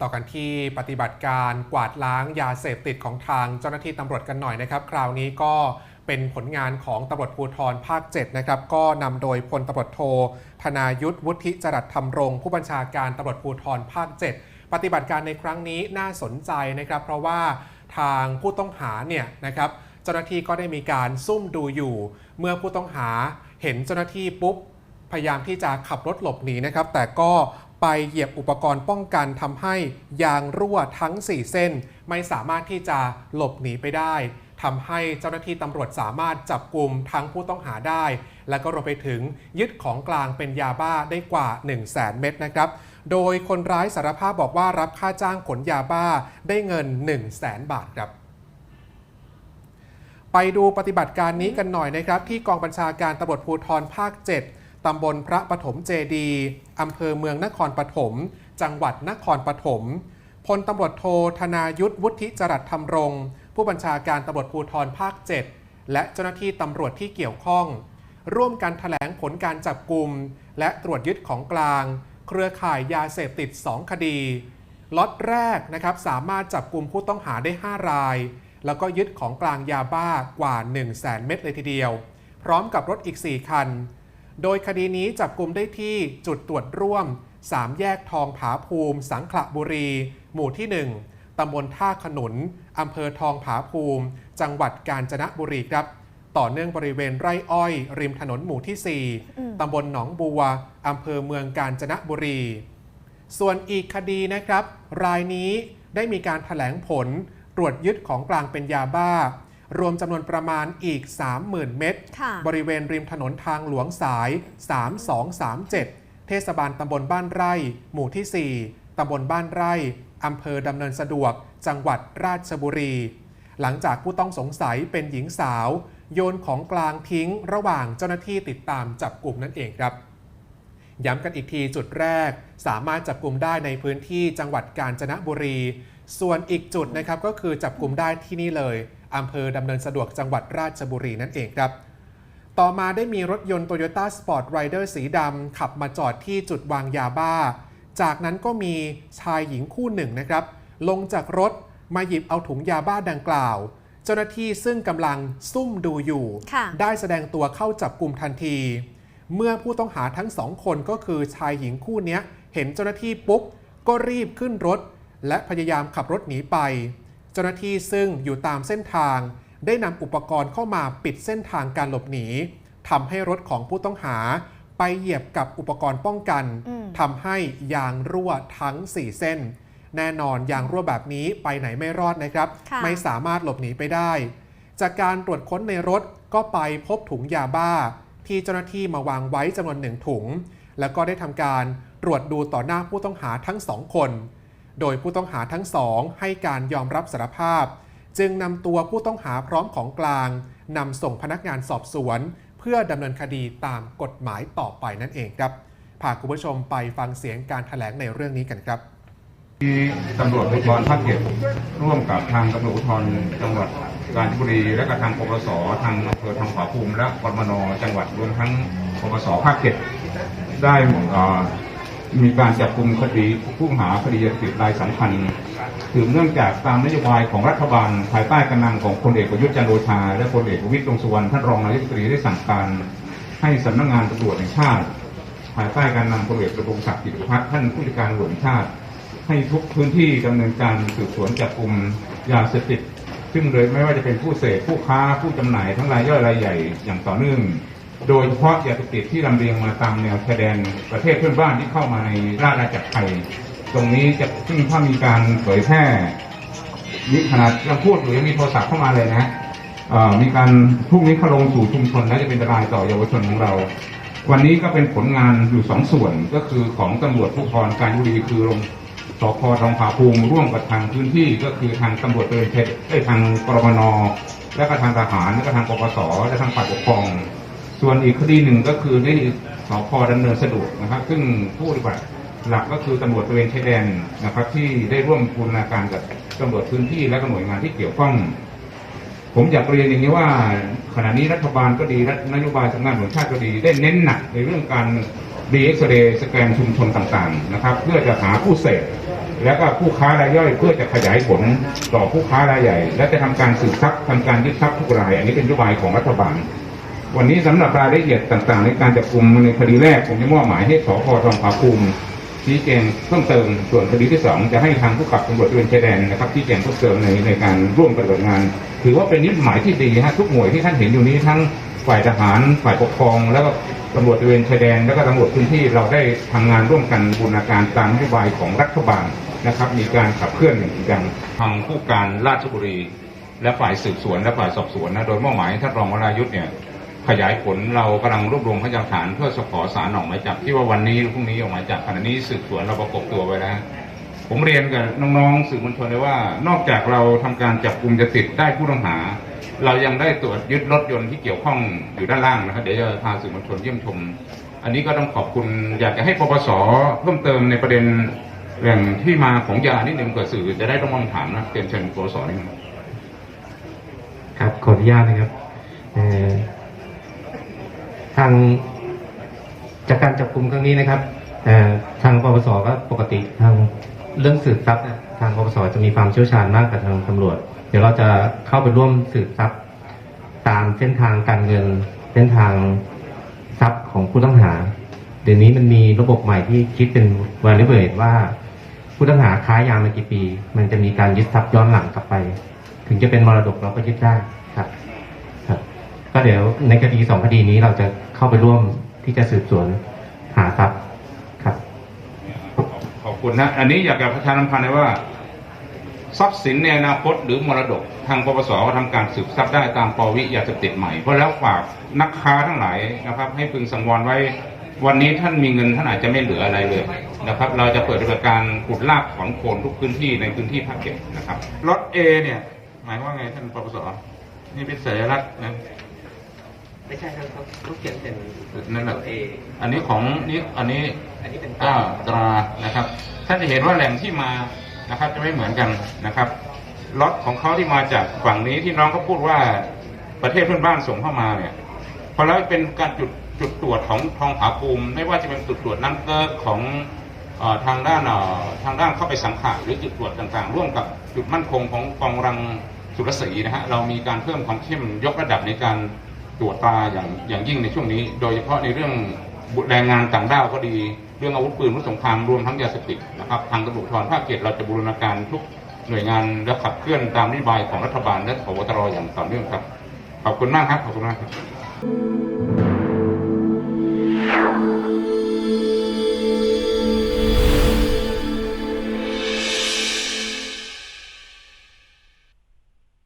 ต่อกันที่ปฏิบัติการกวาดล้างยาเสพติดของทางเจ้าหน้าที่ตำรวจกันหน่อยนะครับ คราวนี้ก็เป็นผลงานของตำรวจภูธรภาค 7 นะครับ ก็นำโดยพลตำรวจโทธนายุทธวุฒิจรัสธรรมรงผู้บัญชาการตำรวจภูธรภาค 7 ปฏิบัติการในครั้งนี้น่าสนใจนะครับ เพราะว่าทางผู้ต้องหาเนี่ยนะครับเจ้าหน้าที่ก็ได้มีการซุ่มดูอยู่ เมื่อผู้ต้องหาเห็นเจ้าหน้าที่ปุ๊บพยายามที่จะขับรถหลบหนีนะครับ แต่ก็ ไปเหยียบอุปกรณ์ป้องกันทำให้ยางรั่วทั้ง 4 เส้น ไม่สามารถที่จะหลบหนีไปได้ทำให้เจ้าหน้าที่ตำรวจสามารถจับกลุ่มทั้งผู้ต้องหาได้ และก็รวมไปถึงยึดของกลางเป็นยาบ้าได้กว่า 1 0 0 0 0แสนเม็ดนะครับ โดยคนร้ายสารภาพบอกว่ารับค่าจ้างขนยาบ้าได้เงิน 1 0 0 0 0แสนบาทครับไปดูปฏิบัติการนี้กันหน่อยนะครับ ที่กองบัญชาการตำรวจภูธรภาค 7 ตำบลพระปฐมเจดีอำเภอเมืองนครปฐม จังหวัดนครปฐม พลตำรวจโทธนายุทธวุฒิจรัสธรรมรงค์ผู้บัญชาการตำรวจภูธรภาค 7 และเจ้าหน้าที่ตำรวจที่เกี่ยวข้อง ร่วมกันแถลงผลการจับกลุ่มและตรวจยึดของกลาง เครือข่ายยาเสพติด 2 คดี ล็อตแรกนะครับสามารถจับกลุ่มผู้ต้องหาได้ 5 ราย แล้วก็ยึดของกลางยาบ้ากว่า 1 0 0 0 0แเม็ดเลยทีเดียว พร้อมกับรถอีก 4 คัน โดยคดีนี้จับกลุ่มได้ที่จุดตรวจร่วม 3 แยกทองผาภูมิ สังขละบุรี หมู่ที่ 1 ตำบลท่าขนุน อำเภอทองผาภูมิ จังหวัดกาญจนบุรีครับ ต่อเนื่องบริเวณไร่อ้อย ริมถนนหมู่ที่อืม4ตำบลหนองบัว อำเภอเมืองกาญจนบุรี ส่วนอีกคดีนะครับ รายนี้ได้มีการถแถลงผล ตรวจยึดของกลางเป็นยาบ้า รวมจำนวนประมาณอีก 30,000 เม็ดค่ะบริเวณริมถนนทางหลวงสาย 3237 เทศบาลตำบลบ้านไร่ หมู่ที่ 4ตำบลบ้านไร่อำเภอดำเนินสะดวก จังหวัดราชบุรี หลังจากผู้ต้องสงสัยเป็นหญิงสาว โยนของกลางทิ้งระหว่างเจ้าหน้าที่ติดตามจับกลุ่มนั่นเองครับ ย้ำกันอีกทีจุดแรก สามารถจับกลุ่มได้ในพื้นที่จังหวัดกาญจนบุรี ส่วนอีกจุดนะครับก็คือจับกลุ่มได้ที่นี่เลย อำเภอดำเนินสะดวกจังหวัดราชบุรีนั่นเองครับ ต่อมาได้มีรถยนต์ Toyota Sport Rider สีดำขับมาจอดที่จุดวางยาบ้า จากนั้นก็มีชายหญิงคู่หนึ่งนะครับ ลงจากรถมาหยิบเอาถุงยาบ้าดังกล่าว เจ้าหน้าที่ซึ่งกำลังซุ่มดูอยู่ค่ะได้แสดงตัวเข้าจับกลุ่มทันที เมื่อผู้ต้องหาทั้งสองคนก็คือชายหญิงคู่เนี้ยเห็นเจ้าหน้าที่ปุ๊บก็รีบขึ้นรถ และพยายามขับรถหนีไป เจ้าหน้าที่ซึ่งอยู่ตามเส้นทาง ได้นำอุปกรณ์เข้ามาปิดเส้นทางการหลบหนีทำให้รถของผู้ต้องหา ไปเหยียบกับอุปกรณ์ป้องกันอืมทำให้ยางรั่วทั้ง 4 เส้น แน่นอนยางรั่วแบบนี้ไปไหนไม่รอดนะครับค่ะไม่สามารถหลบหนีไปได้ จากการตรวจค้นในรถก็ไปพบถุงยาบ้า ที่เจ้าหน้าที่มาวางไว้จำนวนหนึ่งถุง แล้วก็ได้ทำการตรวจดูต่อหน้าผู้ต้องหาทั้งสองคน โดยผู้ต้องหาทั้งสองให้การยอมรับสารภาพ จึงนำตัวผู้ต้องหาพร้อมของกลางนำส่งพนักงานสอบสวน เพื่อดำเนินคดีตามกฎหมายต่อไปนั่นเองครับพาคุณผู้ชมไปฟังเสียงการถแถลงในเรื่องนี้กันครับที่ตำรวจภูธรภาคเจ็ดร่วมกับทางตำรวจภูธรจังหวัดกาญจนบุรี และก็ทางปปสทางอำเภอทางขวาภูมิและกรมนจังหวัดรวมทั้งปปสภาคเจ็ดได้เอ่อ มีการจับกลุ่มคดีผู้ต้องหาคดียาเสพติดรายสำคัญถือเนื่องจากตามนโยบายของรัฐบาล ภายใต้การนำของพลเอกประยุทธ์จันโอชา และพลเอกประวิตรวงษ์สุวรรณท่านรองนายกรัฐมนตรีได้สั่งการ ให้สำนักงานตำรวจแห่งชาติ ภายใต้การนำพลเอกประพงษ์ศักดิ์กิติพัฒน์ท่านผู้จัดการตำรวงชาติ ให้ทุกพื้นที่ดำเนินการสืบสวนจับกลุ่มยาเสพติดซึ่งเลยไม่ว่าจะเป็นผู้เสพผู้ค้าผู้จำหน่ายทั้งรายย่อยรายใหญ่อย่างต่อเนื่อง โดยเฉพาะยาเสพติดที่ลำเลียงมาตามแนวชายแดนประเทศเพื่อนบ้านที่เข้ามาในราชอาณาจักรไทย ตรงนี้จะซึ่งถ้ามีการเผยแพร่นี่ขนาดยังพูดอยู่ยังมีโทรศัพท์เข้ามาเลยนะเอ่อมีการพรุ่งนี้เข้าลงสู่ชุมชนและจะเป็นอันตรายต่อเยาวชนของเรา วันนี้ก็เป็นผลงานอยู่สองส่วนก็คือของตำรวจภูธรการบุรีคือโรงสพทองผาภูมิร่วมกับทางพื้นที่ก็คือทางตำรวจเดินเทศได้ทางกรมนและก็ทางทหารและก็ทางปปสและทางฝ่ายปกครอง ส่วนอีกคดีหนึ่งก็คือที่สพดำเนินสะดวกนะครับ ซึ่งผู้ปฏิบัติหลักก็คือตำรวจตระเวนชายแดนนะครับ ที่ได้ร่วมบูรณาการกับตำรวจพื้นที่และหน่วยงานที่เกี่ยวข้อง ผมอยากเรียนอย่างนี้ว่า ขณะนี้รัฐบาลก็ดีนโยบายสำนักงานตำรวจแห่งชาติก็ดี ได้เน้นหนักในเรื่องการดีเอ็กซเรย์สแกนชุมชนต่างๆนะครับ เพื่อจะหาผู้เสพแล้วก็ผู้ค้ารายย่อยเพื่อจะขยายผลต่อผู้ค้ารายใหญ่ และจะทำการสืบทรัพย์ทำการยึดทรัพย์ทุกราย อันนี้เป็นนโยบายของรัฐบาล วันนี้สำหรับรายละเอียดต่างๆ ในการจับกลุ่มในคดีแรกผมจะมอบหมายให้สพทองผาภูมิชี้แจงเพิ่มเติมส่วนคดีที่สองจะให้ทางผู้กับตำรวจตระเวนชายแดนนะครับชี้แจงเพิ่มเติมในในการร่วมปฏิบัติงาน ถือว่าเป็นนิสัยหมายที่ดีฮะทุกหน่วยที่ท่านเห็นอยู่นี้ทั้งฝ่ายทหารฝ่ายปกครอง แล้วก็ตำรวจตระเวนชายแดน แล้วก็ตำรวจพื้นที่เราได้ทำงานร่วมกันบูรณาการตามนโยบายของรัฐบาลนะครับ มีการขับเคลื่อนอย่างจริงจังทางผู้การราชบุรี และฝ่ายสืบสวนและฝ่ายสอบสวนนะโดยมอบหมายให้ท่านรองวรายุทธ์เนี่ย ขยายผลเรากำลังรวบรวมพยานฐานเพื่อสขอสารออกหมายจับที่ว่าวันนี้หรือพรุ่งนี้ออกหมายจับขณะนี้สืบสวนเราประกบตัวไว้แล้ว ผมเรียนกับน้องๆสื่อมวลชนเลยว่า นอกจากเราทำการจับกลุ่มจะติดได้ผู้ต้องหา เรายังได้ตรวจยึดรถยนต์ที่เกี่ยวข้องอยู่ด้านล่างนะครับเดี๋ยวจะพาสื่อมวลชนเยี่ยมชม อันนี้ก็ต้องขอบคุณอยากจะให้ปปสเพิ่มเติมในประเด็นแหล่งที่มาของยานิดนึงกับสื่อจะได้ต้องมองถามนะเตรียมเชิญปปสนิดนึงครับขออนุญาตนะครับเออ ทางจากการจับกลุ่มครั้งนี้นะครับทางปปสก็ปกติทางเรื่องสืบทรัพย์เนี่ยทางปปสจะมีความเชี่ยวชาญมากกว่าทางตำรวจ เดี๋ยวเราจะเข้าไปร่วมสืบทรัพย์ตามเส้นทางการเงินเส้นทางทรัพย์ของผู้ต้องหา เดี๋ยวนี้มันมีระบบใหม่ที่คิดเป็น validate ว่า ผู้ต้องหาค้ายามากี่ปี มันจะมีการยึดทรัพย์ย้อนหลังกลับไป ถึงจะเป็นมรดกเราก็ยึดได้ครับ ก็เดี๋ยวในคดีสองคดีนี้เราจะเข้าไปร่วมที่จะสืบสวนหาทรัพย์ครับ ขอบคุณนะ อันนี้อยากจะประชาสัมพันธ์เลยว่า ทรัพย์สินในอนาคตหรือมรดก ทางปปสก็ทำการสืบทรัพย์ได้ตามปวิยาเสพติดใหม่ เพราะแล้วฝากนักค้าทั้งหลายนะครับ ให้พึงสังวรไว้วันนี้ท่านมีเงินท่านอาจจะไม่เหลืออะไรเลยนะครับ เราจะเปิดปฏิบัติการขุดลากถอนโคนทุกพื้นที่ในพื้นที่ภาคเก็ตนะครับรถเอเนี่ย หมายว่าไงท่านปปสนี่เป็นสัญลักษณ์นะ ไม่ใช่ครับเขาเขาเขียนเป็นนั่นแหละเออันนี้ของนี่อันนี้อันนี้เป็นอ่าตรานะครับท่านจะเห็นว่าแหล่งที่มานะครับจะไม่เหมือนกันนะครับล็อตของเขาที่มาจากฝั่งนี้ที่น้องเขาพูดว่าประเทศเพื่อนบ้านส่งเข้ามาเนี่ยพอแล้วเป็นการจุดจุดตรวจของทองผาภูมิ ไม่ว่าจะเป็นจุดตรวจน้ำเกลือของเออทางด้านเอ่อทางด้านเข้าไปสังขารหรือจุดตรวจต่างๆ ร่วมกับจุดมั่นคงของกองรังสุรศรีนะฮะเรามีการเพิ่มความเข้มยกระดับในการ ตรวจตาอย่างอย่างยิ่งในช่วงนี้ โดยเฉพาะในเรื่องแรงงานต่างด้าวก็ดี เรื่องอาวุธปืนอาวุธสงครามรวมทั้งยาเสพติดนะครับทางตำรวจทรภาคเจ็ดเราจะบูรณาการทุกหน่วยงานและขับเคลื่อนตามนโยบายของรัฐบาลและพบตรอย่างต่อเนื่องครับ ขอบคุณมากครับ ขอบคุณมากครับ